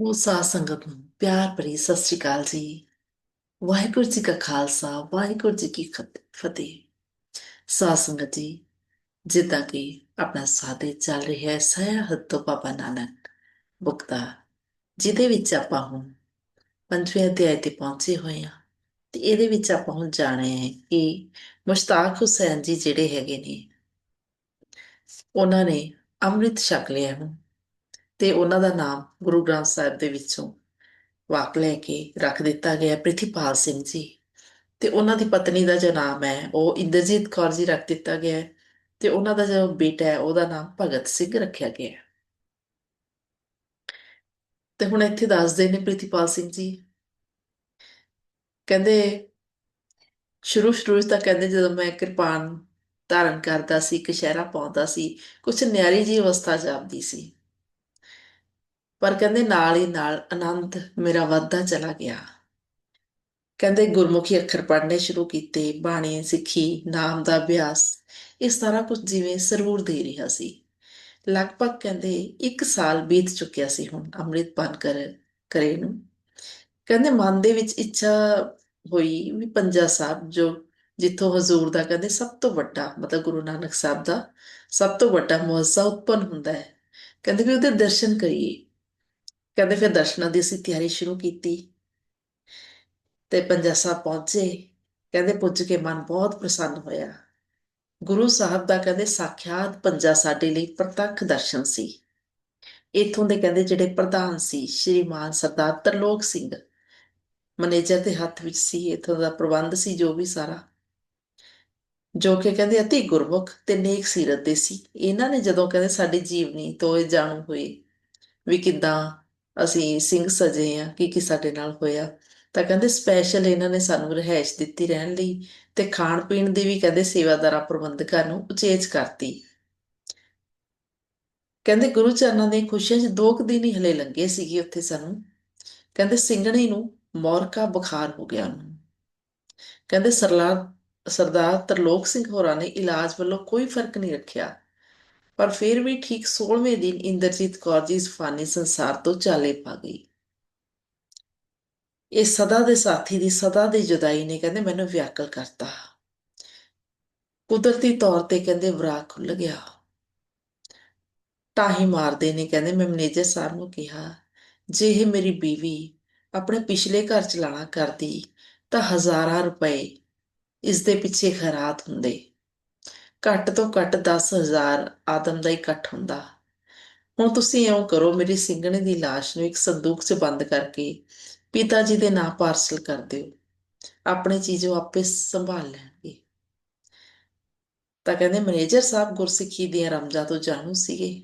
ਉਹ ਸਾਧ ਸੰਗਤ ਨੂੰ ਪਿਆਰ ਭਰੀ ਸਤਿ ਸ੍ਰੀ ਅਕਾਲ ਜੀ। ਵਾਹਿਗੁਰੂ ਜੀ ਕਾ ਖਾਲਸਾ, ਵਾਹਿਗੁਰੂ ਜੀ ਕੀ ਖਤ- ਫਤਿਹ। ਸਾਧ ਸੰਗਤ ਜੀ, ਜਿੱਦਾਂ ਕਿ ਆਪਣਾ ਸਾਦੇ ਚੱਲ ਰਿਹਾ ਹੈ ਸਹਿਤ ਤੋਂ ਬਾਬਾ ਨਾਨਕ ਬੁਕਤਾ ਜਿਹਦੇ ਵਿੱਚ ਆਪਾਂ ਹੁਣ ਪੰਜਵੇਂ ਅਧਿਆਇ ਤੇ ਪਹੁੰਚੇ ਹੋਏ ਹਾਂ ਤੇ ਇਹਦੇ ਵਿੱਚ ਆਪਾਂ ਹੁਣ ਜਾਣੇ ਹੈ ਕਿ ਮੁਸ਼ਤਾਕ ਹੁਸੈਨ ਜੀ ਜਿਹੜੇ ਹੈਗੇ ਨੇ, ਉਹਨਾਂ ਨੇ ਅੰਮ੍ਰਿਤ ਛਕ ਲਿਆ ਹੁਣ ਤੇ ਉਹਨਾਂ ਦਾ ਨਾਮ ਗੁਰੂ ਗ੍ਰੰਥ ਸਾਹਿਬ ਦੇ ਵਿੱਚੋਂ ਵਾਕ ਲੈ ਕੇ ਰੱਖ ਦਿੱਤਾ ਗਿਆ ਪ੍ਰਿਥੀਪਾਲ ਸਿੰਘ ਜੀ। ਤੇ ਉਹਨਾਂ ਦੀ ਪਤਨੀ ਦਾ ਜੋ ਨਾਮ ਹੈ, ਉਹ ਇੰਦਰਜੀਤ ਕੌਰ ਜੀ ਰੱਖ ਦਿੱਤਾ ਗਿਆ ਹੈ ਤੇ ਉਹਨਾਂ ਦਾ ਜੋ ਬੇਟਾ ਹੈ, ਉਹਦਾ ਨਾਮ ਭਗਤ ਸਿੰਘ ਰੱਖਿਆ ਗਿਆ ਹੈ। ਤੇ ਹੁਣ ਇੱਥੇ ਦੱਸਦੇ ਨੇ ਪ੍ਰਿਥੀਪਾਲ ਸਿੰਘ ਜੀ। ਕਹਿੰਦੇ, ਸ਼ੁਰੂ ਸ਼ੁਰੂ 'ਚ ਤਾਂ ਕਹਿੰਦੇ ਜਦੋਂ ਮੈਂ ਕਿਰਪਾਨ ਧਾਰਨ ਕਰਦਾ ਸੀ ਕਸ਼ਹਿਰਾ ਪਾਉਂਦਾ ਸੀ, ਕੁਛ ਨਿਆਰੀ ਜੀ ਅਵਸਥਾ ਜਾਪਦੀ ਸੀ। ਪਰ ਕਹਿੰਦੇ ਨਾਲ ਹੀ ਨਾਲ ਆਨੰਦ ਮੇਰਾ ਵੱਧਦਾ ਚਲਾ ਗਿਆ। ਕਹਿੰਦੇ ਗੁਰਮੁਖੀ ਅੱਖਰ ਪੜ੍ਹਨੇ ਸ਼ੁਰੂ ਕੀਤੇ, ਬਾਣੀ, ਸਿੱਖੀ, ਨਾਮ ਦਾ ਅਭਿਆਸ, ਇਹ ਸਾਰਾ ਕੁਝ ਜਿਵੇਂ ਸਰੂਰ ਦੇ ਰਿਹਾ ਸੀ। ਲਗਭਗ ਕਹਿੰਦੇ 1 ਸਾਲ ਬੀਤ ਚੁੱਕਿਆ ਸੀ ਹੁਣ ਅੰਮ੍ਰਿਤਪਾਨ ਕਰ, ਕਰੇ ਨੂੰ। ਕਹਿੰਦੇ ਮਨ ਦੇ ਵਿੱਚ ਇੱਛਾ ਹੋਈ ਵੀ ਪੰਜਾ ਸਾਹਿਬ ਜੋ ਜਿੱਥੋਂ ਹਜ਼ੂਰ ਦਾ ਕਹਿੰਦੇ ਸਭ ਤੋਂ ਵੱਡਾ, ਮਤਲਬ ਗੁਰੂ ਨਾਨਕ ਸਾਹਿਬ ਦਾ ਸਭ ਤੋਂ ਵੱਡਾ ਮੁਅੱਜ਼ਾ ਉਤਪਨ ਹੁੰਦਾ ਹੈ। ਕਹਿੰਦੇ ਵੀ ਉਹਦੇ ਦਰਸ਼ਨ ਕਰੀਏ। ਕਹਿੰਦੇ ਫਿਰ ਦਰਸ਼ਨਾਂ ਦੀ ਅਸੀਂ ਤਿਆਰੀ ਸ਼ੁਰੂ ਕੀਤੀ ਤੇ ਪੰਜਾ ਸਾਹਿਬ ਪਹੁੰਚੇ। ਕਹਿੰਦੇ ਪੁੱਜ ਕੇ ਮਨ ਬਹੁਤ ਪ੍ਰਸੰਨ ਹੋਇਆ। ਗੁਰੂ ਸਾਹਿਬ ਦਾ ਕਹਿੰਦੇ ਸਾਖਿਆਤ ਪੰਜਾ ਸਾਡੇ ਲਈ ਪ੍ਰਤੱਖ ਦਰਸ਼ਨ ਸੀ। ਇਥੋਂ ਦੇ ਕਹਿੰਦੇ ਜਿਹੜੇ ਪ੍ਰਧਾਨ ਸੀ, ਸ਼੍ਰੀਮਾਨ ਸਰਦਾਰ ਤਰਲੋਕ ਸਿੰਘ। ਮੈਨੇਜਰ ਦੇ ਹੱਥ ਵਿੱਚ ਸੀ, ਇਥੋਂ ਦਾ ਪ੍ਰਬੰਧ ਸੀ ਜੋ ਵੀ ਸਾਰਾ। ਜੋ ਕਿ ਕਹਿੰਦੇ ਅਤੀ ਗੁਰਮੁਖ ਤੇ ਨੇਕ ਸੀਰਤ ਦੇ ਸੀ। ਇਹਨਾਂ ਨੇ ਜਦੋਂ ਕਹਿੰਦੇ ਸਾਡੀ ਜੀਵਨੀ ਤੋਂ ਇਹ ਜਾਣੂ ਹੋਏ ਵੀ ਕਿਦਾਂ ਅਸੀਂ ਸਿੰਘ ਸਜੇ ਆ ਕੀ ਕੀ ਸਾਡੇ ਨਾਲ ਹੋਇਆ। ਤਾਂ ਕਹਿੰਦੇ ਸਪੈਸ਼ਲ ਇਹਨਾਂ ਨੇ ਸਾਨੂੰ ਰਹਿائش ਦਿੱਤੀ ਰਹਿਣ ਲਈ ਤੇ ਖਾਣ ਪੀਣ ਦੀ ਵੀ ਕਹਿੰਦੇ ਸੇਵਾਦਾਰਾਂ ਪ੍ਰਬੰਧਕਾਂ ਨੂੰ ਉਚੇਚ ਕਰਤੀ। ਕਹਿੰਦੇ ਗੁਰੂ ਚਰਨਾਂ ਦੀਆਂ ਖੁਸ਼ੀਆਂ 'ਚ ਦੋ ਕੁ ਦਿਨ ਹੀ ਹਲੇ ਲੰਗੇ ਸੀਗੇ ਉੱਥੇ ਸਾਨੂੰ। ਕਹਿੰਦੇ ਸਿੰਘਣੀ ਨੂੰ ਮੌਰਕਾ ਬੁਖਾਰ ਹੋ ਗਿਆ ਉਹਨੂੰ। ਕਹਿੰਦੇ ਸਰਲਾ, ਸਰਦਾਰ ਤਰਲੋਕ ਸਿੰਘ ਹੋਰਾਂ ਨੇ ਇਲਾਜ ਵੱਲੋਂ ਕੋਈ ਫ਼ਰਕ ਨਹੀਂ ਰੱਖਿਆ। ਪਰ ਫਿਰ ਵੀ ਠੀਕ 16ਵੇਂ ਦਿਨ ਇੰਦਰਜੀਤ ਕੌਰ ਜੀ ਇਸ ਫਾਨੀ ਸੰਸਾਰ ਤੋਂ ਚਾਲੇ ਪਾ ਗਈ। ਇਹ ਸਦਾ ਦੇ ਸਾਥੀ ਦੀ, ਸਦਾ ਦੀ ਜੁਦਾਈ ਨੇ ਕਹਿੰਦੇ ਮੈਨੂੰ ਵਿਆਕਲ ਕਰਤਾ। ਕੁਦਰਤੀ ਤੌਰ ਤੇ ਕਹਿੰਦੇ ਵਰਾ ਖੁੱਲ ਗਿਆ। ਟਾਹੀ ਮਾਰਦੇ ਨੇ ਕਹਿੰਦੇ, ਮੈਂ ਮੈਨੇਜਰ ਸਾਹਿਬ ਨੂੰ ਕਿਹਾ, ਜੇ ਇਹ ਮੇਰੀ ਬੀਵੀ ਆਪਣੇ ਪਿਛਲੇ ਘਰ ਚਲਾਣਾ ਕਰਦੀ ਤਾਂ ਹਜ਼ਾਰਾਂ ਰੁਪਏ ਇਸ ਦੇ ਪਿੱਛੇ ਖਰਾਤ ਹੁੰਦੇ। ਘੱਟ ਤੋਂ ਘੱਟ 10000 ਆਦਮ ਦਾ ਇਕੱਠ ਹੁੰਦਾ। ਹੁਣ ਤੁਸੀਂ ਇਉਂ ਕਰੋ, ਮੇਰੀ ਸਿੰਘਣੇ ਦੀ ਲਾਸ਼ ਨੂੰ ਇੱਕ ਸੰਦੂਕ 'ਚ ਬੰਦ ਕਰਕੇ ਪਿਤਾ ਜੀ ਦੇ ਨਾਂ ਪਾਰਸਲ ਕਰ ਦਿਓ। ਆਪਣੇ ਚੀਜ਼ ਆਪੇ ਸੰਭਾਲ ਲੈਣਗੇ। ਤਾਂ ਕਹਿੰਦੇ, ਮੈਨੇਜਰ ਸਾਹਿਬ ਗੁਰਸਿੱਖੀ ਦੀਆਂ ਰਮਜ਼ਾਂ ਤੋਂ ਜਾਣੂ ਸੀਗੇ।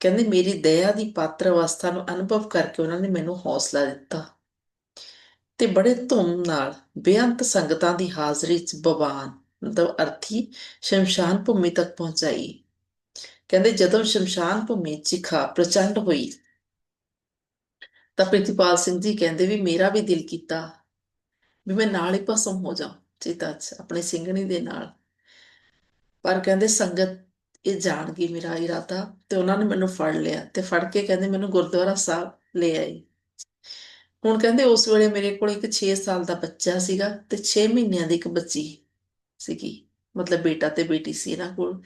ਕਹਿੰਦੇ, ਮੇਰੀ ਦਇਆ ਦੀ ਪਾਤਰ ਅਵਸਥਾ ਨੂੰ ਅਨੁਭਵ ਕਰਕੇ ਉਹਨਾਂ ਨੇ ਮੈਨੂੰ ਹੌਸਲਾ ਦਿੱਤਾ। ਤੇ ਬੜੇ ਧੂਮ ਨਾਲ ਬੇਅੰਤ ਸੰਗਤਾਂ ਦੀ ਹਾਜ਼ਰੀ 'ਚ ਬਵਾਨ ਮਤਲਬ ਅਰਥੀ ਸ਼ਮਸ਼ਾਨ ਭੂਮੀ ਤੱਕ ਪਹੁੰਚਾਈ। ਕਹਿੰਦੇ ਜਦੋਂ ਸ਼ਮਸ਼ਾਨ ਭੂਮੀ ਚਿਖਾ ਪ੍ਰਚੰਡ ਹੋਈ, ਤਾਂ ਪ੍ਰਿਤੀਪਾਲ ਸਿੰਘ ਜੀ ਕਹਿੰਦੇ ਵੀ ਮੇਰਾ ਵੀ ਦਿਲ ਕੀਤਾ ਵੀ ਮੈਂ ਨਾਲ ਹੀ ਭਸਮ ਹੋ ਜਾ ਚਿਤਾ 'ਚ, ਆਪਣੀ ਸਿੰਘਣੀ ਦੇ ਨਾਲ। ਪਰ ਕਹਿੰਦੇ ਸੰਗਤ ਇਹ ਜਾਣ ਗਈ ਮੇਰਾ ਇਰਾਦਾ ਤੇ ਉਹਨਾਂ ਨੇ ਮੈਨੂੰ ਫੜ ਲਿਆ ਤੇ ਫੜ ਕੇ ਕਹਿੰਦੇ ਮੈਨੂੰ ਗੁਰਦੁਆਰਾ ਸਾਹਿਬ ਲੈ ਆਏ ਹੁਣ ਕਹਿੰਦੇ ਉਸ ਵੇਲੇ ਮੇਰੇ ਕੋਲ ਇੱਕ 6 ਸਾਲ ਦਾ ਬੱਚਾ ਸੀਗਾ ਤੇ 6 ਮਹੀਨਿਆਂ ਦੀ ਇੱਕ ਬੱਚੀ। ਸੀਗੀ ਮਤਲਬ ਬੇਟਾ ਤੇ ਬੇਟੀ ਸੀ ਇਹਨਾਂ ਕੋਲ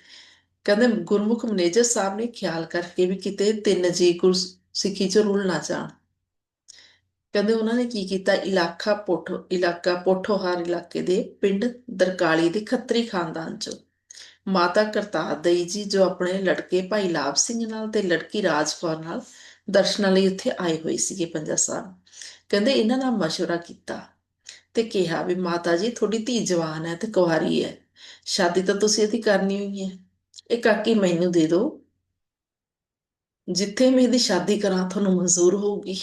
ਕਹਿੰਦੇ ਗੁਰਮੁਖ ਮੈਨੇਜਰ ਸਾਹਿਬ ਨੇ ਖਿਆਲ ਕਰਕੇ ਵੀ ਕਿਤੇ ਤਿੰਨ ਜੀ ਗੁਰ ਸਿੱਖੀ ਚ ਰੁਲ ਨਾ ਜਾਣ ਕਹਿੰਦੇ ਉਹਨਾਂ ਨੇ ਕੀ ਕੀਤਾ ਇਲਾਕਾ ਪੋਠੋ ਇਲਾਕਾ ਪੋਠੋਹਾਰ ਇਲਾਕੇ ਦੇ ਪਿੰਡ ਦਰਕਾਲੀ ਦੇ ਖੱਤਰੀ ਖਾਨਦਾਨ ਚ ਮਾਤਾ ਕਰਤਾਰ ਦਈ ਜੀ ਜੋ ਆਪਣੇ ਲੜਕੇ ਭਾਈ ਲਾਭ ਸਿੰਘ ਨਾਲ ਤੇ ਲੜਕੀ ਰਾਜਕੌਰ ਨਾਲ ਦਰਸ਼ਨਾਂ ਲਈ ਉੱਥੇ ਆਏ ਹੋਏ ਸੀਗੇ ਪੰਜਾ ਸਾਹਿਬ ਕਹਿੰਦੇ ਇਹਨਾਂ ਨਾਲ مشورہ ਕੀਤਾ ਤੇ ਕਿਹਾ ਵੀ ਮਾਤਾ ਜੀ, ਤੁਹਾਡੀ ਧੀ ਜਵਾਨ ਹੈ ਤੇ ਕੁਆਰੀ ਹੈ। ਸ਼ਾਦੀ ਤਾਂ ਤੁਸੀਂ ਇਹਦੀ ਕਰਨੀ ਹੋਈ ਹੈ। ਇਹ ਕਾਕੀ ਮੈਨੂੰ ਦੇ ਦਿਓ। ਜਿੱਥੇ ਮੈਂ ਇਹਦੀ ਸ਼ਾਦੀ ਕਰਾਂ, ਤੁਹਾਨੂੰ ਮਨਜ਼ੂਰ ਹੋਊਗੀ।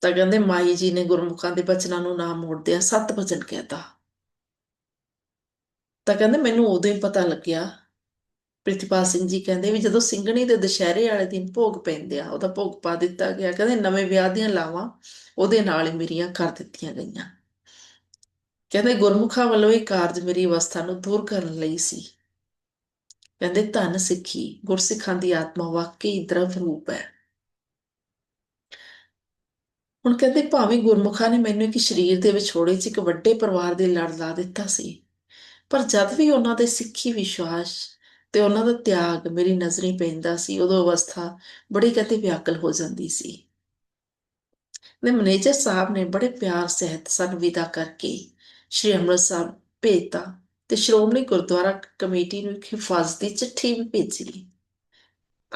ਤਾਂ ਕਹਿੰਦੇ ਮਾਈ ਜੀ ਨੇ ਗੁਰਮੁਖਾਂ ਦੇ ਬਚਨਾਂ ਨੂੰ ਨਾ ਮੋੜਦਿਆਂ ਸੱਤ ਬਚਨ ਕਹਿਤਾ। ਤਾਂ ਕਹਿੰਦੇ ਮੈਨੂੰ ਉਦੋਂ ਹੀ ਪਤਾ ਲੱਗਿਆ ਪ੍ਰਿਤਪਾਲ ਸਿੰਘ ਜੀ ਕਹਿੰਦੇ ਵੀ ਜਦੋਂ ਸਿੰਘਣੀ ਦੇ ਦੁਸ਼ਹਿਰੇ ਵਾਲੇ ਦਿਨ ਭੋਗ ਪੈਂਦੇ ਆ, ਉਹਦਾ ਭੋਗ ਪਾ ਦਿੱਤਾ ਗਿਆ। ਕਹਿੰਦੇ ਨਵੇਂ ਵਿਆਹ ਦੀਆਂ ਲਾਵਾਂ ਉਹਦੇ ਨਾਲ ਹੀ ਮੇਰੀਆਂ ਕਰ ਦਿੱਤੀਆਂ ਗਈਆਂ। ਕਹਿੰਦੇ ਗੁਰਮੁਖਾਂ ਵੱਲੋਂ ਇਹ ਕਾਰਜ ਮੇਰੀ ਅਵਸਥਾ ਨੂੰ ਦੂਰ ਕਰਨ ਲਈ ਸੀ। ਕਹਿੰਦੇ ਧਨ ਸਿੱਖੀ, ਗੁਰਸਿੱਖਾਂ ਦੀ ਆਤਮਾ ਵਾਕਈ ਦਰਵ ਰੂਪ ਹੈ। ਹੁਣ ਕਹਿੰਦੇ ਭਾਵੇਂ ਗੁਰਮੁਖਾਂ ਨੇ ਮੈਨੂੰ ਇੱਕ ਸਰੀਰ ਦੇ ਵਿਛੋੜੇ 'ਚ ਇੱਕ ਵੱਡੇ ਪਰਿਵਾਰ ਦੇ ਲੜ ਲਾ ਦਿੱਤਾ ਸੀ, ਪਰ ਜਦ ਵੀ ਉਹਨਾਂ ਦੇ ਸਿੱਖੀ ਵਿਸ਼ਵਾਸ ਤੇ ਉਹਨਾਂ ਦਾ ਤਿਆਗ ਮੇਰੀ ਨਜ਼ਰੀ ਪੈਂਦਾ ਸੀ, ਉਦੋਂ ਅਵਸਥਾ ਬੜੀ ਕਹਿੰਦੇ ਵਿਆਕਲ ਹੋ ਜਾਂਦੀ ਸੀ। ਨੇ ਮੈਨੇਜਰ ਸਾਹਿਬ ਨੇ ਬੜੇ ਪਿਆਰ ਸਹਿਤ ਸਾਨੂੰ ਵਿਦਾ ਕਰਕੇ ਸ਼੍ਰੀ ਅੰਮ੍ਰਿਤਸਰ ਭੇਜਤਾ ਤੇ ਸ਼੍ਰੋਮਣੀ ਗੁਰਦੁਆਰਾ ਕਮੇਟੀ ਨੂੰ ਇੱਕ ਹਿਫਾਜ਼ਤੀ ਚਿੱਠੀ ਵੀ ਭੇਜੀ।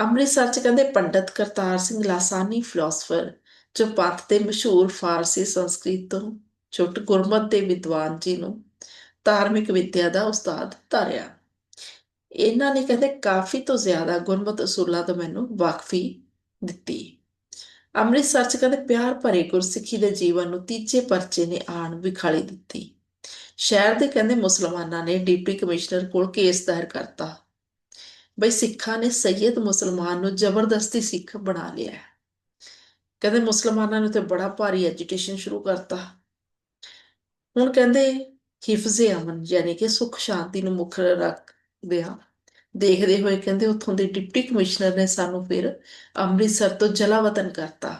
ਅੰਮ੍ਰਿਤਸਰ ਚ ਕਹਿੰਦੇ ਪੰਡਤ ਕਰਤਾਰ ਸਿੰਘ ਲਾਸਾਨੀ ਫਿਲਾਸਫਰ ਜੋ ਪੰਥ ਦੇ ਮਸ਼ਹੂਰ ਫਾਰਸੀ ਸੰਸਕ੍ਰਿਤ ਤੋਂ ਛੁੱਟ ਗੁਰਮਤ ਦੇ ਵਿਦਵਾਨ ਜੀ ਨੂੰ ਧਾਰਮਿਕ ਵਿਦਿਆ ਦਾ ਉਸਤਾਦ ਧਾਰਿਆ। ਇਹਨਾਂ ਨੇ ਕਹਿੰਦੇ ਕਾਫੀ ਤੋਂ ਜ਼ਿਆਦਾ ਗੁਰਮਤ ਅਸੂਲਾਂ ਤੋਂ ਮੈਨੂੰ ਵਾਕਫੀ ਦਿੱਤੀ। ਅੰਮ੍ਰਿਤਸਰ ਚ ਕਹਿੰਦੇ ਪਿਆਰ ਭਰੇ ਗੁਰਸਿੱਖੀ ਦੇ ਜੀਵਨ ਨੂੰ ਤੀਜੇ ਪਰਚੇ ਨੇ ਆਣ ਵਿਖਾਲੀ ਦਿੱਤੀ। ਸ਼ਹਿਰ ਦੇ ਕਹਿੰਦੇ ਮੁਸਲਮਾਨਾਂ ਨੇ ਡਿਪਟੀ ਕਮਿਸ਼ਨਰ ਕੋਲ ਕੇਸ ਦਾਇਰ ਕਰਤਾ। ਬਈ ਸਿੱਖਾਂ ਨੇ ਸੈਯਦ ਮੁਸਲਮਾਨ ਨੂੰ ਜ਼ਬਰਦਸਤੀ ਸਿੱਖ ਬਣਾ ਲਿਆ ਕਹਿੰਦੇ ਮੁਸਲਮਾਨਾਂ ਨੇ ਤੇ ਬੜਾ ਭਾਰੀ ਐਜੀਟੇਸ਼ਨ ਸ਼ੁਰੂ ਕਰਤਾ। ਹੁਣ ਕਹਿੰਦੇ ਹਿਫਜ਼ੇ ਅਮਨ ਯਾਨੀ ਕਿ ਸੁਖ ਸ਼ਾਂਤੀ ਨੂੰ ਮੁੱਖ ਰੱਖਦਿਆਂ ਦੇਖਦੇ ਹੋਏ ਕਹਿੰਦੇ ਉੱਥੋਂ ਦੇ ਡਿਪਟੀ ਕਮਿਸ਼ਨਰ ਨੇ ਸਾਨੂੰ ਫਿਰ ਅੰਮ੍ਰਿਤਸਰ ਤੋਂ ਜਲਾਵਤਨ ਕਰਤਾ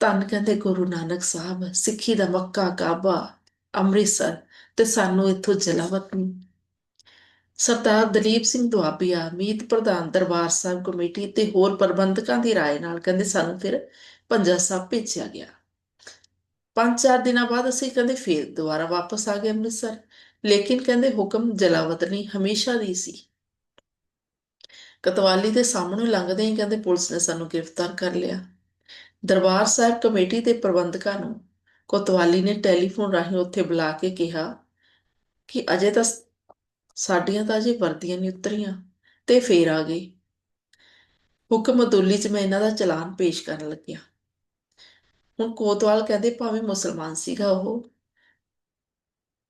ਧੰਨ ਕਹਿੰਦੇ ਗੁਰੂ ਨਾਨਕ ਸਾਹਿਬ ਸਿੱਖੀ ਦਾ ਮੱਕਾ ਕਾਬਾ ਅੰਮ੍ਰਿਤਸਰ ਤੇ ਸਾਨੂੰ ਇੱਥੋਂ ਜਲਾਵਤਨ ਸਰਦਾਰ ਦਲੀਪ ਸਿੰਘ ਦੁਆਬੀਆ ਮੀਤ ਪ੍ਰਧਾਨ ਦਰਬਾਰ ਸਾਹਿਬ ਕਮੇਟੀ ਤੇ ਹੋਰ ਪ੍ਰਬੰਧਕਾਂ ਦੀ رائے ਨਾਲ ਕਹਿੰਦੇ ਸਾਨੂੰ ਫਿਰ ਪੰਜਾ ਸਾਹਿਬ ਭੇਜਿਆ ਗਿਆ ਪੰਜ ਚਾਰ ਦਿਨਾਂ ਬਾਅਦ ਅਸੀਂ ਕਹਿੰਦੇ ਫੇਰ ਦੁਬਾਰਾ ਵਾਪਸ ਆ ਗਏ ਅੰਮ੍ਰਿਤਸਰ ਲੇਕਿਨ ਕਹਿੰਦੇ ਹੁਕਮ ਜਲਾਵਤਨੀ ਹਮੇਸ਼ਾ ਦੀ ਸੀ। ਕਤਵਾਲੀ ਦੇ ਸਾਹਮਣੇ ਲੰਘਦੇ ਹੀ ਕਹਿੰਦੇ ਪੁਲਿਸ ਨੇ ਸਾਨੂੰ ਗ੍ਰਿਫਤਾਰ ਕਰ ਲਿਆ। ਦਰਬਾਰ ਸਾਹਿਬ ਕਮੇਟੀ ਦੇ ਪ੍ਰਬੰਧਕਾਂ ਨੂੰ ਕੋਤਵਾਲੀ ਨੇ ਟੈਲੀਫੋਨ ਰਾਹੀਂ ਉੱਥੇ ਬੁਲਾ ਕੇ ਕਿਹਾ ਕਿ ਅਜੇ ਤਾਂ ਸਾਡੀਆਂ ਤਾਂ ਅਜੇ ਵਰਦੀਆਂ ਨਹੀਂ ਉਤਰੀਆਂ ਤੇ ਫੇਰ ਆ ਗਏ। ਹੁਕਮ ਅਦੁੱਲੀ 'ਚ ਮੈਂ ਇਹਨਾਂ ਦਾ ਚਲਾਨ ਪੇਸ਼ ਕਰਨ ਲੱਗਿਆ। ਹੁਣ ਕੋਤਵਾਲ ਕਹਿੰਦੇ ਭਾਵੇਂ ਮੁਸਲਮਾਨ ਸੀਗਾ ਉਹ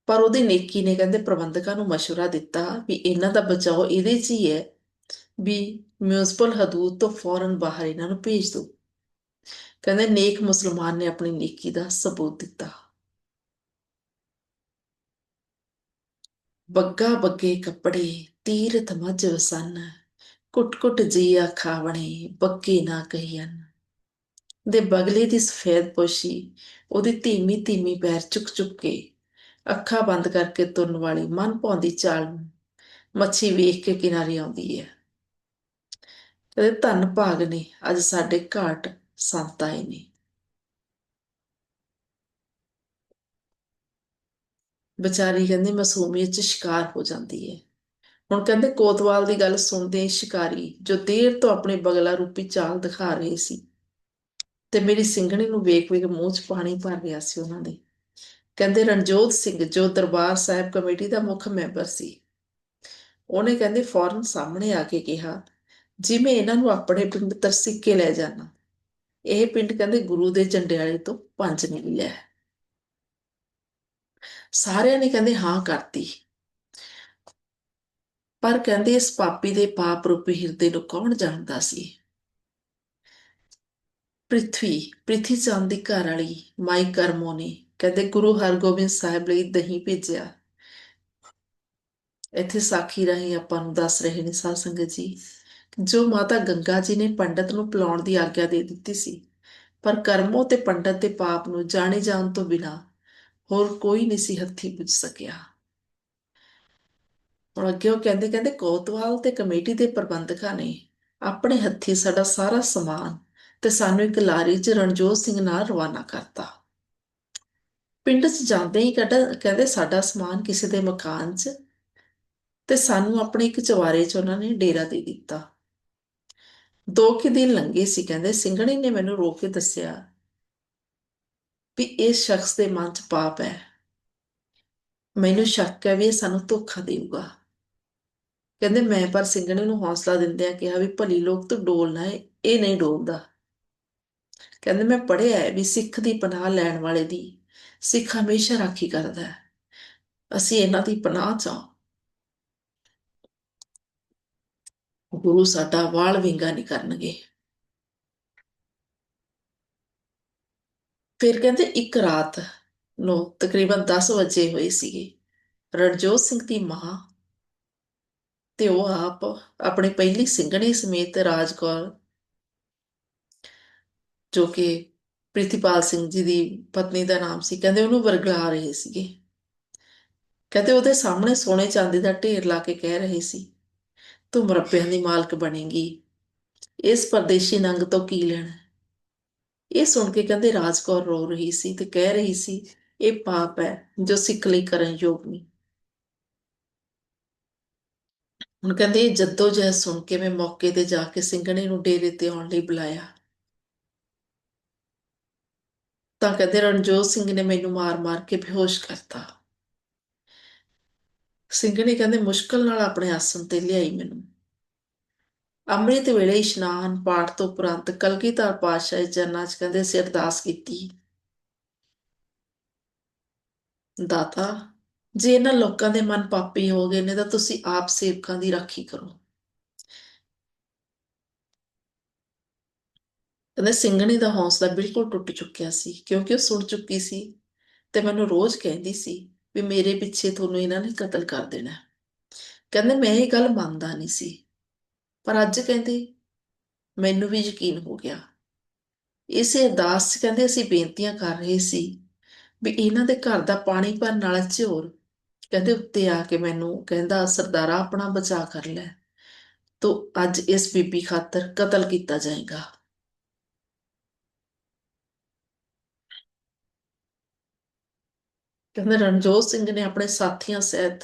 ਪਰ ਉਹਦੀ ਨੇਕੀ ਨੇ ਕਹਿੰਦੇ ਪ੍ਰਬੰਧਕਾਂ ਨੂੰ مشورہ ਦਿੱਤਾ ਵੀ ਇਹਨਾਂ ਦਾ ਬਚਾਓ ਇਹਦੇ 'ਚ ਹੀ ਹੈ ਵੀ ਮਿਊਨਿਸਪਲ ਹਦੂਦ ਤੋਂ ਫੌਰਨ ਬਾਹਰ ਇਹਨਾਂ ਨੂੰ ਭੇਜ ਦਿਓ ਕਹਿੰਦੇ ਨੇਕ ਮੁਸਲਮਾਨ ਨੇ ਆਪਣੀ ਨੇਕੀ ਦਾ ਸਬੂਤ ਦਿੱਤਾ ਬੱਗਾ ਬੱਗੇ ਕੱਪੜੇ ਤੀਰਥ ਮੱਝ ਵਸਨ ਕੁੱਟ ਕੁੱਟ ਜੀਆ ਖਾਵਣੇ ਬੱਗੇ ਨਾ ਕਹੀਨ ਦੇ ਬਗਲੇ ਦੀ ਸਫੇਦ ਪੋਸ਼ੀ ਉਹਦੀ ਧੀਮੀ ਧੀਮੀ ਪੈਰ ਚੁੱਕ ਚੁੱਕ ਕੇ ਅੱਖਾਂ ਬੰਦ ਕਰਕੇ ਤੁਰਨ ਵਾਲੀ ਮਨ ਭਾਉਂਦੀ ਚਾਲ ਨੂੰ। ਮੱਛੀ ਵੇਖ ਕੇ ਕਿਨਾਰੇ ਆਉਂਦੀ ਹੈ। ਕਦੇ ਧੰਨ ਭਾਗ ਨੇ, ਅੱਜ ਸਾਡੇ ਘਾਟ ਸੰਤ ਆਏ ਨੇ। ਵਿਚਾਰੀ ਕਹਿੰਦੀ ਮਾਸੂਮੀਅਤ ਚ ਸ਼ਿਕਾਰ ਹੋ ਜਾਂਦੀ ਹੈ। ਹੁਣ ਕਹਿੰਦੇ, ਕੋਤਵਾਲ ਦੀ ਗੱਲ ਸੁਣਦੇ ਸ਼ਿਕਾਰੀ, ਜੋ ਦੇਰ ਤੋਂ ਆਪਣੇ ਬਗਲਾ ਰੂਪੀ ਚਾਲ ਦਿਖਾ ਰਹੇ ਸੀ, ਤੇ ਮੇਰੀ ਸਿੰਘਣੀ ਨੂੰ ਵੇਖ ਵੇਖ ਮੂੰਹ 'ਚ ਪਾਣੀ ਭਰ ਰਿਹਾ ਸੀ ਉਹਨਾਂ ਦੇ। ਕਹਿੰਦੇ ਰਣਜੋਤ ਸਿੰਘ, ਜੋ ਦਰਬਾਰ ਸਾਹਿਬ ਕਮੇਟੀ ਦਾ ਮੁੱਖ ਮੈਂਬਰ ਸੀ। ਉਹਨੇ ਕਹਿੰਦੇ ਫੌਰਨ ਸਾਹਮਣੇ ਆ ਕੇ ਕਿਹਾ ਜਿਵੇਂ ਇਹਨਾਂ ਨੂੰ ਆਪਣੇ ਪਿੰਡ ਤਰਸਿੱਕੇ ਲੈ ਜਾਣਾ ਇਹ ਪਿੰਡ ਕਹਿੰਦੇ ਗੁਰੂ ਦੇ ਜੰਡਿਆਲੇ ਤੋਂ ਪੰਜ ਮੀਲ ਹੈ। ਸਾਰਿਆਂ ਨੇ ਕਹਿੰਦੇ ਹਾਂ ਕਰਤੀ। ਪਰ ਕਹਿੰਦੇ ਇਸ ਪਾਪੀ ਦੇ ਪਾਪ ਰੂਪੀ ਹਿਰਦੇ ਨੂੰ ਕੌਣ ਜਾਣਦਾ ਸੀ? ਪ੍ਰਿਥਵੀ, ਪ੍ਰਿਥੀ ਚੰਦ ਦੀ ਘਰ ਵਾਲੀ ਮਾਈ ਕਰਮੋ ਨੇ ਕਹਿੰਦੇ ਗੁਰੂ ਹਰਗੋਬਿੰਦ ਸਾਹਿਬ ਲਈ ਦਹੀਂ ਭੇਜਿਆ। ਇੱਥੇ ਸਾਖੀ ਰਾਹੀਂ ਆਪਾਂ ਨੂੰ ਦੱਸ ਰਹੇ ਨੇ ਸਾਧ ਸੰਗਤ ਜੀ, ਜੋ ਮਾਤਾ ਗੰਗਾ ਜੀ ਨੇ ਪੰਡਤ ਨੂੰ ਪਿਲਾਉਣ ਦੀ ਆਗਿਆ ਦੇ ਦਿੱਤੀ ਸੀ, ਪਰ ਕਰਮੋ ਤੇ ਪੰਡਤ ਦੇ ਪਾਪ ਨੂੰ ਜਾਣੇ ਜਾਣ ਤੋਂ ਬਿਨਾ ਹੋਰ ਕੋਈ ਨਹੀਂ ਸੀ ਹੱਥੀ ਪੁੱਜ ਸਕਿਆ। ਹੁਣ ਅੱਗੇ ਉਹ ਕਹਿੰਦੇ ਕਹਿੰਦੇ ਕੋਤਵਾਲ ਤੇ ਕਮੇਟੀ ਦੇ ਪ੍ਰਬੰਧਕਾਂ ਨੇ ਆਪਣੇ ਹੱਥੀ ਸਾਡਾ ਸਾਰਾ ਸਮਾਨ ਤੇ ਸਾਨੂੰ ਇੱਕ ਲਾਰੀ 'ਚ ਰਣਜੋਤ ਸਿੰਘ ਨਾਲ ਰਵਾਨਾ ਕਰਤਾ। ਪਿੰਡ 'ਚ ਜਾਂਦੇ ਹੀ ਕਹਿੰਦੇ ਸਾਡਾ ਸਮਾਨ ਕਿਸੇ ਦੇ ਮਕਾਨ 'ਚ ਤੇ ਸਾਨੂੰ ਆਪਣੇ ਇੱਕ ਚਵਾਰੇ 'ਚ ਉਹਨਾਂ ਨੇ ਡੇਰਾ ਦੇ ਦਿੱਤਾ। ਦੋ ਕਿ ਦਿਨ ਲੰਘੇ ਸੀ ਕਹਿੰਦੇ, ਸਿੰਘਣੀ ਨੇ ਮੈਨੂੰ ਰੋਕ ਕੇ ਦੱਸਿਆ ਵੀ ਇਸ ਸ਼ਖਸ ਦੇ ਮਨ 'ਚ ਪਾਪ ਹੈ। ਮੈਨੂੰ ਸ਼ੱਕ ਹੈ ਵੀ ਇਹ ਸਾਨੂੰ ਧੋਖਾ ਦੇਊਗਾ। ਕਹਿੰਦੇ, ਮੈਂ ਪਰ ਸਿੰਘਣੀ ਨੂੰ ਹੌਸਲਾ ਦਿੰਦਿਆਂ ਕਿਹਾ ਵੀ ਭਲੀ ਲੋਕ ਤੋਂ ਡੋਲਣਾ ਹੈ ਇਹ ਨਹੀਂ ਡੋਲਦਾ। ਕਹਿੰਦੇ, ਮੈਂ ਪੜ੍ਹਿਆ ਹੈ ਵੀ ਸਿੱਖ ਦੀ ਪਨਾਹ ਲੈਣ ਵਾਲੇ ਦੀ ਸਿੱਖ ਹਮੇਸ਼ਾ ਰਾਖੀ ਕਰਦਾ ਹੈ। ਅਸੀਂ ਇਹਨਾਂ ਦੀ ਪਨਾਹ ਚਾਹ। ਗੁਰੂ ਸਾਡਾ ਵਾਲ ਵਿੰਗਾ ਨਹੀਂ ਕਰਨਗੇ। ਫਿਰ ਕਹਿੰਦੇ ਇੱਕ ਰਾਤ ਨੂੰ ਤਕਰੀਬਨ 10 ਵਜੇ ਹੋਏ ਸੀਗੇ। ਰਣਜੋਤ ਸਿੰਘ ਦੀ ਮਾਂ ਤੇ ਉਹ ਆਪ ਆਪਣੇ ਪਹਿਲੀ ਸਿੰਘਣੀ ਸਮੇਤ ਰਾਜਕੌਰ ਜੋ ਕਿ ਪ੍ਰਿਤੀਪਾਲ ਸਿੰਘ ਜੀ ਦੀ ਪਤਨੀ ਦਾ ਨਾਮ ਸੀ, ਕਹਿੰਦੇ ਉਹਨੂੰ ਵਰਗਲਾ ਰਹੇ ਸੀਗੇ। ਕਹਿੰਦੇ ਉਹਦੇ ਸਾਹਮਣੇ ਸੋਨੇ ਚਾਂਦੀ ਦਾ ਢੇਰ ਲਾ ਕੇ ਕਹਿ ਰਹੇ ਸੀ, ਤੂੰ ਮਰੱਬਿਆਂ ਦੀ ਮਾਲਕ ਬਣੇਗੀ। ਇਸ ਪਰਦੇਸ਼ੀ ਨੰਗ ਤੋਂ ਕੀ ਲੈਣਾ? ਇਹ ਸੁਣ ਕੇ ਕਹਿੰਦੇ ਰਾਜਕੌਰ ਰੋ ਰਹੀ ਸੀ ਤੇ ਕਹਿ ਰਹੀ ਸੀ, ਇਹ ਪਾਪ ਹੈ, ਜੋ ਸਿੱਖ ਲਈ ਕਰਨ ਯੋਗ ਨਹੀਂ। ਹੁਣ ਕਹਿੰਦੇ ਇਹ ਜੱਦੋ ਜਹਿਦ ਸੁਣ ਕੇ ਮੈਂ ਮੌਕੇ ਤੇ ਜਾ ਕੇ ਸਿੰਘਣੇ ਨੂੰ ਡੇਰੇ ਤੇ ਆਉਣ ਲਈ ਬੁਲਾਇਆ। ਤਾਂ ਕਹਿੰਦੇ ਰਣਜੋਤ ਸਿੰਘ ਨੇ ਮੈਨੂੰ ਮਾਰ-ਮਾਰ ਕੇ ਬੇਹੋਸ਼ ਕਰਤਾ। ਸਿੰਘਣੇ ਕਹਿੰਦੇ, ਮੁਸ਼ਕਲ ਨਾਲ ਆਪਣੇ ਆਸਣ ਤੇ ਲਿਆਈ ਮੈਨੂੰ। ਅੰਮ੍ਰਿਤ ਵੇਲੇ ਇਸ਼ਨਾਨ ਪਾਠ ਤੋਂ ਉਪਰੰਤ ਕਲਗੀਧਰ ਪਾਤਸ਼ਾਹ ਦੇ ਚਰਨਾਂ 'ਚ ਕਹਿੰਦੇ ਸੀ ਅਰਦਾਸ ਕੀਤੀ। ਦਾਤਾ, ਜੇ ਇਹਨਾਂ ਲੋਕਾਂ ਦੇ ਮਨ ਪਾਪੀ ਹੋ ਗਏ ਨੇ ਤਾਂ ਤੁਸੀਂ ਆਪ ਸੇਵਕਾਂ ਦੀ ਰਾਖੀ ਕਰੋ। ਕਹਿੰਦੇ ਸਿੰਘਣੀ ਦਾ ਹੌਸਲਾ ਬਿਲਕੁਲ ਟੁੱਟ ਚੁੱਕਿਆ ਸੀ, ਕਿਉਂਕਿ ਉਹ ਸੁਣ ਚੁੱਕੀ ਸੀ ਤੇ ਮੈਨੂੰ ਰੋਜ਼ ਕਹਿੰਦੀ ਸੀ ਵੀ ਮੇਰੇ ਪਿੱਛੇ ਤੁਹਾਨੂੰ ਇਹਨਾਂ ਨੇ ਕਤਲ ਕਰ ਦੇਣਾ। ਕਹਿੰਦੇ ਮੈਂ ਇਹ ਗੱਲ ਮੰਨਦਾ ਨਹੀਂ ਸੀ, ਪਰ ਅੱਜ ਕਹਿੰਦੇ ਮੈਨੂੰ ਵੀ ਯਕੀਨ ਹੋ ਗਿਆ। ਇਸੇ ਅਰਦਾਸ 'ਚ ਕਹਿੰਦੇ ਅਸੀਂ ਬੇਨਤੀਆਂ ਕਰ ਰਹੇ ਸੀ ਵੀ ਇਹਨਾਂ ਦੇ ਘਰ ਦਾ ਪਾਣੀ ਭਰਨ ਵਾਲਾ ਝੋਰ ਕਹਿੰਦੇ ਉੱਤੇ ਆ ਕੇ ਮੈਨੂੰ ਕਹਿੰਦਾ ਸਰਦਾਰਾ ਆਪਣਾ ਬਚਾ ਕਰ ਲੈ, ਤੋ ਅੱਜ ਇਸ ਬੀਬੀ ਖਾਤਰ ਕਤਲ ਕੀਤਾ ਜਾਏਗਾ। ਕਹਿੰਦੇ ਰਣਜੋਤ ਸਿੰਘ ਨੇ ਆਪਣੇ ਸਾਥੀਆਂ ਸਹਿਤ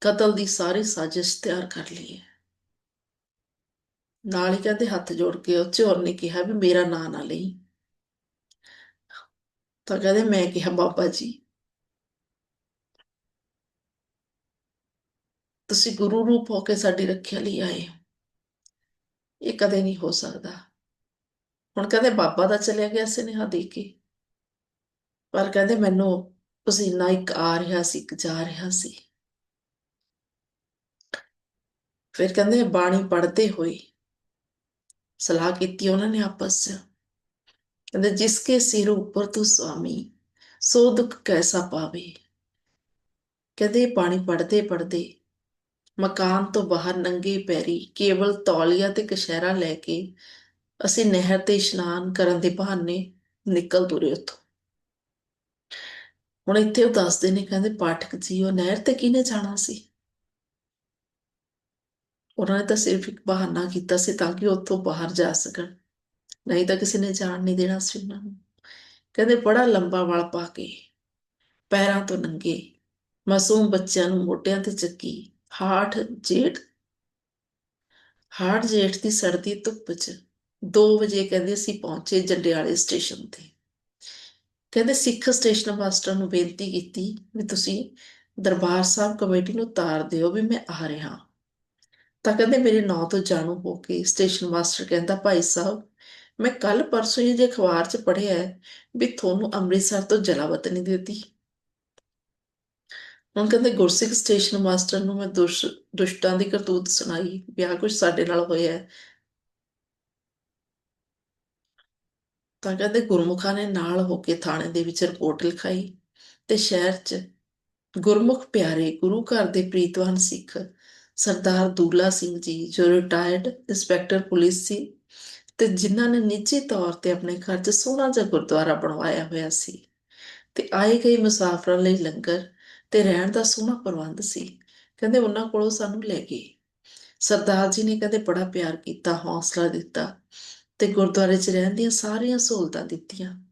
ਕਤਲ ਦੀ ਸਾਰੀ ਸਾਜ਼ਿਸ਼ ਤਿਆਰ ਕਰ ਲਈ ਹੈ। ਨਾਲ ਹੀ ਕਹਿੰਦੇ ਹੱਥ ਜੋੜ ਕੇ ਉਹ ਚੋਰ ਨੇ ਕਿਹਾ ਵੀ ਮੇਰਾ ਨਾਂ ਨਾ ਲਈ। ਤਾਂ ਕਹਿੰਦੇ ਮੈਂ ਕਿਹਾ, ਬਾਬਾ ਜੀ, ਤੁਸੀਂ ਗੁਰੂ ਰੂਪ ਹੋ ਕੇ ਸਾਡੀ ਰੱਖਿਆ ਲਈ ਆਏ ਇਹ ਕਦੇ ਨਹੀਂ ਹੋ ਸਕਦਾ। ਹੁਣ ਕਹਿੰਦੇ ਬਾਬਾ ਦਾ ਚਲਿਆ ਗਿਆ ਸੁਨੇਹਾ ਦੇ ਕੇ। ਪਰ ਕਹਿੰਦੇ ਮੈਨੂੰ ਪਸੀਨਾ ਇੱਕ ਆ ਰਿਹਾ ਸੀ, ਇੱਕ ਜਾ ਰਿਹਾ ਸੀ। ਫਿਰ ਕਹਿੰਦੇ ਬਾਣੀ ਪੜ੍ਹਦੇ ਹੋਏ ਸਲਾਹ ਕੀਤੀ ਉਹਨਾਂ ਨੇ ਆਪਸ 'ਚ। ਕਹਿੰਦੇ, ਜਿਸ ਕੇ ਸਿਰ ਉੱਪਰ ਤੂੰ ਸੁਆਮੀ ਸੋ ਦੁੱਖ ਕੈਸਾ ਪਾਵੇ? ਕਹਿੰਦੇ ਬਾਣੀ ਪੜ੍ਹਦੇ ਪੜ੍ਹਦੇ ਮਕਾਨ ਤੋਂ ਬਾਹਰ ਨੰਗੇ ਪੈਰੀ ਕੇਵਲ ਤੌਲੀਆ ਤੇ ਕਸ਼ਹਿਰਾ ਲੈ ਕੇ ਅਸੀਂ ਨਹਿਰ ਤੇ ਇਸ਼ਨਾਨ ਕਰਨ ਦੇ ਬਹਾਨੇ ਨਿਕਲ ਤੁਰੇ ਉੱਥੋਂ। ਹੁਣ ਇੱਥੇ ਉਹ ਦੱਸਦੇ ਨੇ, ਕਹਿੰਦੇ ਪਾਠਕ ਜੀ, ਉਹ ਨਹਿਰ ਤੇ ਕਿਹਨੇ ਜਾਣਾ ਸੀ? ਉਹਨਾਂ ਨੇ ਤਾਂ ਸਿਰਫ ਇੱਕ ਬਹਾਨਾ ਕੀਤਾ ਸੀ ਤਾਂ ਕਿ ਉੱਥੋਂ ਬਾਹਰ ਜਾ ਸਕਣ। ਨਹੀਂ ਤਾਂ ਕਿਸੇ ਨੇ ਜਾਣ ਨਹੀਂ ਦੇਣਾ ਸੀ ਉਹਨਾਂ ਨੂੰ। ਕਹਿੰਦੇ ਬੜਾ ਲੰਬਾ ਵਾਲ ਪਾ ਕੇ, ਪੈਰਾਂ ਤੋਂ ਨੰਗੇ, ਮਾਸੂਮ ਬੱਚਿਆਂ ਨੂੰ ਮੋਢਿਆਂ ਤੇ ਚੱਕੀ, ਹਾਠ ਜੇਠ ਹਾਠ ਜੇਠ ਦੀ ਸਰਦੀ ਧੁੱਪ 'ਚ 2 ਵਜੇ ਕਹਿੰਦੇ ਅਸੀਂ ਪਹੁੰਚੇ ਜੰਡਿਆਲੇ ਸਟੇਸ਼ਨ ਤੇ। ਕਹਿੰਦੇ ਸਿੱਖ ਸਟੇਸ਼ਨ ਮਾਸਟਰ ਨੂੰ ਬੇਨਤੀ ਕੀਤੀ ਵੀ ਤੁਸੀਂ ਦਰਬਾਰ ਸਾਹਿਬ ਕਮੇਟੀ ਨੂੰ ਤਾਰ ਦਿਓ ਵੀ ਮੈਂ ਆ ਰਿਹਾ ਤਾਂ ਕਹਿੰਦੇ ਮੇਰੇ ਨਾਂ ਤੋਂ ਜਾਣੂ ਹੋ ਕੇ ਸਟੇਸ਼ਨ ਮਾਸਟਰ ਕਹਿੰਦਾ, ਭਾਈ ਸਾਹਿਬ, ਮੈਂ ਕੱਲ ਪਰਸੋਂ ਹੀ ਜੇ ਅਖਬਾਰ 'ਚ ਪੜ੍ਹਿਆ ਹੈ ਵੀ ਤੁਹਾਨੂੰ ਅੰਮ੍ਰਿਤਸਰ ਤੋਂ ਜਲਾਵਤ ਨਹੀਂ ਦਿੱਤੀ। ਹੁਣ ਕਹਿੰਦੇ ਗੁਰਸਿੱਖ ਸਟੇਸ਼ਨ ਮਾਸਟਰ ਨੂੰ ਮੈਂ ਦੁਸ਼, ਦੁਸ਼ਟਾਂ ਦੀ ਕਰਤੂਤ ਸੁਣਾਈ ਵੀ ਆਹ ਕੁਝ ਸਾਡੇ ਨਾਲ ਹੋਇਆ ਤਾਂ ਕਹਿੰਦੇ ਗੁਰਮੁਖਾਂ ਨੇ ਨਾਲ ਹੋ ਕੇ ਥਾਣੇ ਦੇ ਵਿੱਚ ਰਿਪੋਰਟ ਲਿਖਾਈ ਤੇ ਸ਼ਹਿਰ 'ਚ ਗੁਰਮੁਖ ਪਿਆਰੇ ਗੁਰੂ ਘਰ ਦੇ ਪ੍ਰੀਤਵਾਨ ਸਿੱਖ ਸਰਦਾਰ ਦੂਲਾ ਸਿੰਘ ਜੀ, ਜੋ ਰਿਟਾਇਰਡ ਇੰਸਪੈਕਟਰ ਪੁਲਿਸ ਸੀ ਤੇ ਜਿਨ੍ਹਾਂ ਨੇ ਨਿੱਜੀ ਤੌਰ ਤੇ ਆਪਣੇ ਘਰ 'ਚ ਸੋਹਣਾ ਜਿਹਾ ਗੁਰਦੁਆਰਾ ਬਣਵਾਇਆ ਹੋਇਆ ਸੀ ਤੇ ਆਏ ਗਏ ਮੁਸਾਫਰਾਂ ਲਈ ਲੰਗਰ ਤੇ ਰਹਿਣ ਦਾ ਸੋਹਣਾ ਪ੍ਰਬੰਧ ਸੀ। ਕਹਿੰਦੇ ਉਹਨਾਂ ਕੋਲੋਂ ਸਾਨੂੰ ਲੈ ਗਏ। ਸਰਦਾਰ ਜੀ ਨੇ ਕਹਿੰਦੇ ਬੜਾ ਪਿਆਰ ਕੀਤਾ, ਹੌਸਲਾ ਦਿੱਤਾ ਤੇ ਗੁਰਦੁਆਰੇ 'ਚ ਰਹਿਣ ਦੀਆਂ ਸਾਰੀਆਂ ਸਹੂਲਤਾਂ ਦਿੱਤੀਆਂ।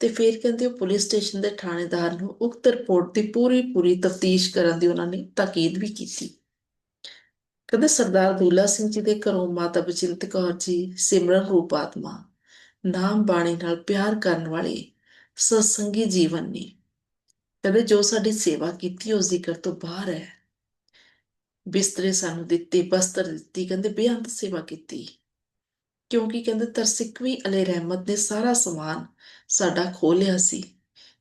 ਤੇ ਫਿਰ ਕਹਿੰਦੇ ਉਹ ਪੁਲਿਸ ਸਟੇਸ਼ਨ ਦੇ ਥਾਣੇਦਾਰ ਨੂੰ ਉਕਤ ਰਿਪੋਰਟ ਦੀ ਪੂਰੀ ਪੂਰੀ ਤਫਤੀਸ਼ ਕਰਨ ਦੀ ਉਹਨਾਂ ਨੇ ਤਾਕੀਦ ਵੀ ਕੀਤੀ। ਕਹਿੰਦੇ ਸਰਦਾਰ ਦੂਲਾ ਸਿੰਘ ਜੀ ਦੇ ਘਰੋਂ ਮਾਤਾ ਬਚਿੰਤ ਕੌਰ ਜੀ, ਸਿਮਰਨ ਰੂਪ ਆਤਮਾ, ਨਾਮ ਬਾਣੀ ਨਾਲ ਪਿਆਰ ਕਰਨ ਵਾਲੇ ਸਤਸੰਗੀ ਜੀਵਨ ਨੇ। ਕਹਿੰਦੇ ਜੋ ਸਾਡੀ ਸੇਵਾ ਕੀਤੀ ਉਸ ਜ਼ਿਕਰ ਤੋਂ ਬਾਹਰ ਹੈ। ਬਿਸਤਰੇ ਸਾਨੂੰ ਦਿੱਤੇ, ਬਸਤਰ ਦਿੱਤੀ, ਕਹਿੰਦੇ ਬੇਅੰਤ ਸੇਵਾ ਕੀਤੀ। ਕਿਉਂਕਿ ਕਹਿੰਦੇ ਤਰਸਿਕਵੀ ਅਲੇ ਰਹਿਮਤ ਨੇ ਸਾਰਾ ਸਮਾਨ ਸਾਡਾ ਖੋਲਿਆ ਸੀ।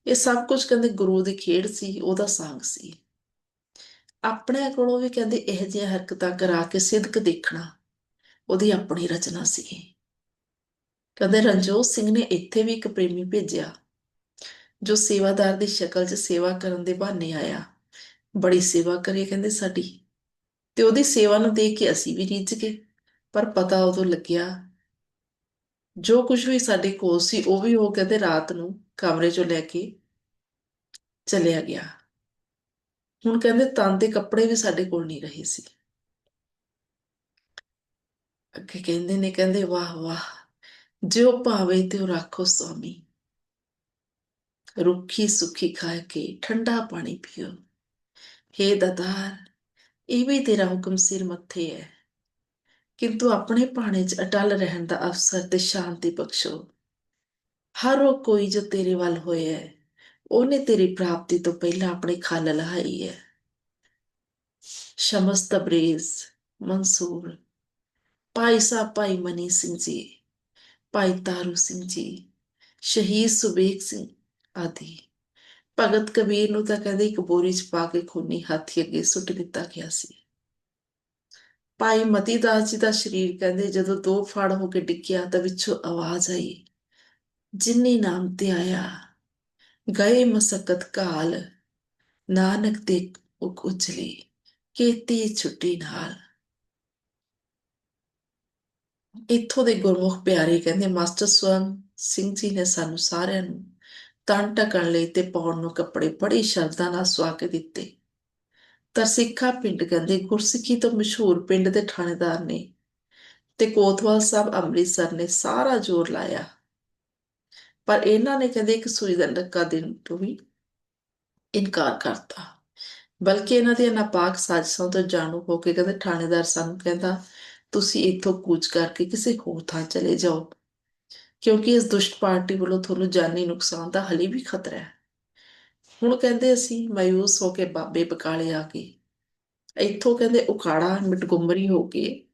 ਇਹ ਸਭ ਕੁਝ ਕਹਿੰਦੇ ਗੁਰੂ ਦੀ ਖੇਡ ਸੀ, ਉਹਦਾ ਸਾਂਗ ਸੀ। ਆਪਣੇ ਕੋਲੋਂ ਵੀ ਕਹਿੰਦੇ ਇਹ ਜਿਹੀਆਂ ਹਰਕਤਾਂ ਕਰਾ ਕੇ ਸਿੱਧਕ ਦੇਖਣਾ, ਉਹਦੀ ਆਪਣੀ ਰਚਨਾ ਸੀ। ਕਹਿੰਦੇ ਰਣਜੋਤ ਸਿੰਘ ਨੇ ਇੱਥੇ ਵੀ ਇੱਕ ਪ੍ਰੇਮੀ ਭੇਜਿਆ, ਜੋ ਸੇਵਾਦਾਰ ਦੀ ਸ਼ਕਲ 'ਚ ਸੇਵਾ ਕਰਨ ਦੇ ਬਹਾਨੇ ਆਇਆ। ਬੜੀ ਸੇਵਾ ਕਰੇ ਕਹਿੰਦੇ ਸਾਡੀ। ਤੇ ਉਹਦੀ ਸੇਵਾ ਨੂੰ ਦੇਖ ਕੇ ਅਸੀਂ ਵੀ ਰਿੱਝ ਗਏ, ਪਰ ਪਤਾ ਉਦੋਂ ਲੱਗਿਆ ਜੋ ਕੁਝ ਵੀ ਸਾਡੇ ਕੋਲ ਸੀ, ਉਹ ਵੀ ਉਹ ਕਹਿੰਦੇ ਰਾਤ ਨੂੰ ਕਮਰੇ ਚੋਂ ਲੈ ਕੇ ਚਲਿਆ ਗਿਆ। ਹੁਣ ਕਹਿੰਦੇ ਤਨ ਦੇ ਕੱਪੜੇ ਵੀ ਸਾਡੇ ਕੋਲ ਨਹੀਂ ਰਹੇ ਸੀ। ਅੱਗੇ ਕਹਿੰਦੇ ਨੇ, ਕਹਿੰਦੇ ਵਾਹ ਵਾਹ, ਜਿਉ ਭਾਵੇ ਤਿਉ ਰੱਖੋ ਸੁਆਮੀ ਰੁੱਖੀ ਸੁੱਖੀ ਖਾ ਕੇ ਠੰਡਾ ਪਾਣੀ ਪੀਓ। ਹੇ ਦਾਤਾਰ, ਇਹ ਵੀ ਤੇਰਾ ਹੁਕਮ ਸਿਰ ਮੱਥੇ ਹੈ। ਕਿੰਤੂ ਆਪਣੇ ਭਾਣੇ 'ਚ ਅਟਲ ਰਹਿਣ ਦਾ ਅਵਸਰ ਤੇ ਸ਼ਾਂਤੀ ਬਖਸ਼ੋ। ਹਰ ਉਹ ਕੋਈ ਜੋ ਤੇਰੇ ਵੱਲ ਹੋਇਆ ਹੈ, ਉਹਨੇ ਤੇਰੀ ਪ੍ਰਾਪਤੀ ਤੋਂ ਪਹਿਲਾਂ ਆਪਣੇ ਖੱਲ ਲਹਾਈ ਹੈ। ਸ਼ਮਸ ਤਬਰੇਜ਼, ਮਨਸੂਰ, ਭਾਈ ਸਾਹਿਬ ਭਾਈ ਮਨੀ ਸਿੰਘ ਜੀ, ਭਾਈ ਤਾਰੂ ਸਿੰਘ ਜੀ, ਸ਼ਹੀਦ ਸੁਬੇਗ ਸਿੰਘ ਆਦਿ। ਭਗਤ ਕਬੀਰ ਨੂੰ ਤਾਂ ਕਹਿੰਦੇ ਇੱਕ ਬੋਰੀ 'ਚ ਪਾ ਕੇ ਖੂਨੀ ਹਾਥੀ ਅੱਗੇ ਸੁੱਟ ਦਿੱਤਾ ਗਿਆ ਸੀ। ਭਾਈ ਮਤੀ ਦਾਸ ਜੀ ਦਾ ਸਰੀਰ ਕਹਿੰਦੇ ਜਦੋਂ ਦੋ ਫੜ ਹੋ ਕੇ ਡਿੱਗਿਆ ਤਾਂ ਵਿੱਚੋਂ ਆਵਾਜ਼ ਆਈ, ਜਿੰਨੀ ਨਾਮ ਤੇ ਆਇਆ, ਗਏ ਮਸਕਤ ਕਾਲ ਨਾਨਕ ਤੇ ਉਕ ਉਚਲੀ, ਕੀਤੀ ਛੁੱਟੀ ਨਾਲ। ਇੱਥੋਂ ਦੇ ਗੁਰਮੁਖ ਪਿਆਰੇ ਕਹਿੰਦੇ, ਮਾਸਟਰ ਸਵਰਨ ਸਿੰਘ ਜੀ ਨੇ ਸਾਨੂੰ ਸਾਰਿਆਂ ਨੂੰ ਤਨ ਢਕਣ ਲਈ ਤੇ ਪਾਉਣ ਨੂੰ ਕੱਪੜੇ ਬੜੀ ਸ਼ਰਧਾ ਨਾਲ ਸਵਾ ਕੇ ਦਿੱਤੇ। ਤਰਸਿੱਖਾ ਪਿੰਡ ਕਹਿੰਦੇ, ਗੁਰਸਿੱਖੀ ਤੋਂ ਮਸ਼ਹੂਰ ਪਿੰਡ ਦੇ ਥਾਣੇਦਾਰ ਨੇ ਤੇ ਕੋਤਵਾਲ ਸਾਹਿਬ ਅੰਮ੍ਰਿਤਸਰ ਨੇ ਸਾਰਾ ਜ਼ੋਰ ਲਾਇਆ। ਪਰ ਇਹਨਾਂ ਨੇ ਕਹਿੰਦੇ ਇੱਕ ਸੂਈ ਦਾ ਡੱਕਾ ਦੇਣ ਤੋਂ ਵੀ ਇਨਕਾਰ ਕਰਤਾ। ਬਲਕਿ ਇਹਨਾਂ ਦੀਆਂ ਨਾਪਾਕ ਸਾਜ਼ਿਸ਼ਾਂ ਤੋਂ ਜਾਣੂ ਹੋ ਕੇ ਕਹਿੰਦੇ ਥਾਣੇਦਾਰ ਸਾਨੂੰ ਕਹਿੰਦਾ, ਤੁਸੀਂ ਇੱਥੋਂ ਕੂਚ ਕਰਕੇ ਕਿਸੇ ਹੋਰ ਥਾਂ ਚਲੇ ਜਾਓ, ਕਿਉਂਕਿ ਇਸ ਦੁਸ਼ਟ ਪਾਰਟੀ ਵੱਲੋਂ ਤੁਹਾਨੂੰ ਜਾਨੀ ਨੁਕਸਾਨ ਦਾ ਹਲੇ ਵੀ ਖਤਰਾ ਹੈ। ਹੁਣ ਕਹਿੰਦੇ ਅਸੀਂ ਮਾਯੂਸ ਹੋ ਕੇ ਬਾਬੇ ਬਕਾਲੇ ਆ ਕੇ, ਇੱਥੋਂ ਕਹਿੰਦੇ ਉਕਾੜਾ ਮਿਟਗੁੰਮਰੀ ਹੋ ਕੇ